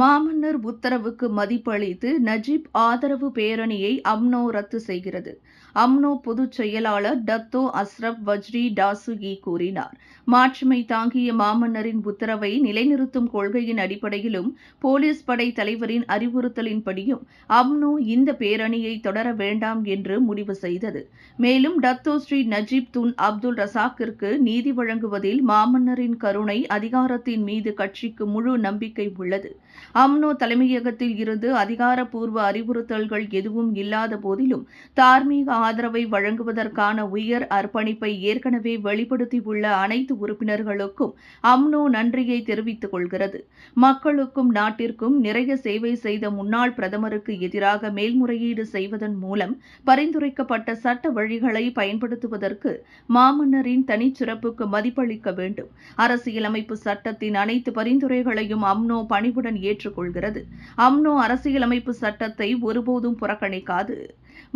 மாமன்னர் உத்தரவுக்கு மதிப்பளித்து நஜீப் ஆதரவு பேரணியை அம்னோ ரத்து செய்கிறது. அம்னோ பொதுச் செயலாளர் டத்தோ அஸ்ரப் வஜ்ரி டாசுகி கூறினார். மாட்சிமை தாங்கிய மாமன்னரின் உத்தரவை நிலைநிறுத்தும் கொள்கையின் அடிப்படையிலும் போலீஸ் படை தலைவரின் அறிவுறுத்தலின்படியும் அம்னோ இந்த பேரணியை தொடர வேண்டாம் என்று முடிவு செய்தது. மேலும் Dato Sri Najib Tun Abdul ரசாக்கிற்கு நீதி வழங்குவதில் மாமன்னரின் கருணை அதிகாரத்தின் மீது கட்சிக்கு முழு நம்பிக்கை உள்ளது. அம்னோ தலைமையகத்தில் இருந்து அதிகாரப்பூர்வ அறிவுறுத்தல்கள் எதுவும் இல்லாத போதிலும் தார்மீக ஆதரவை வழங்குவதற்கான உயர் அர்ப்பணிப்பை ஏற்கனவே வெளிப்படுத்தியுள்ள அனைத்து உறுப்பினர்களுக்கும் அம்னோ நன்றியை தெரிவித்துக் கொள்கிறது. மக்களுக்கும் நாட்டிற்கும் நிறைய சேவை செய்த முன்னாள் பிரதமருக்கு எதிராக மேல்முறையீடு செய்வதன் மூலம் பரிந்துரைக்கப்பட்ட சட்ட வழிகளை பயன்படுத்துவதற்கு மாமன்னரின் தனிச்சிறப்புக்கு மதிப்பளிக்க வேண்டும். அரசியலமைப்பு சட்டத்தின் அனைத்து பரிந்துரைகளையும் அம்னோ பணிவுடன் ஏற்றுக்கொள்கிறது. அம்னோ அரசியலமைப்பு சட்டத்தை ஒருபோதும் புறக்கணிக்காது.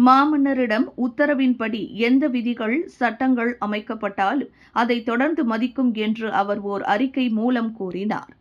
மாமன்னரிடம் உத்தரவின்படி எந்த விதிகள் சட்டங்கள் அமைக்கப்பட்டாலும் அதை தொடர்ந்து மதிக்கும் என்று அவர் ஓர் அறிக்கை மூலம் கூறினார்.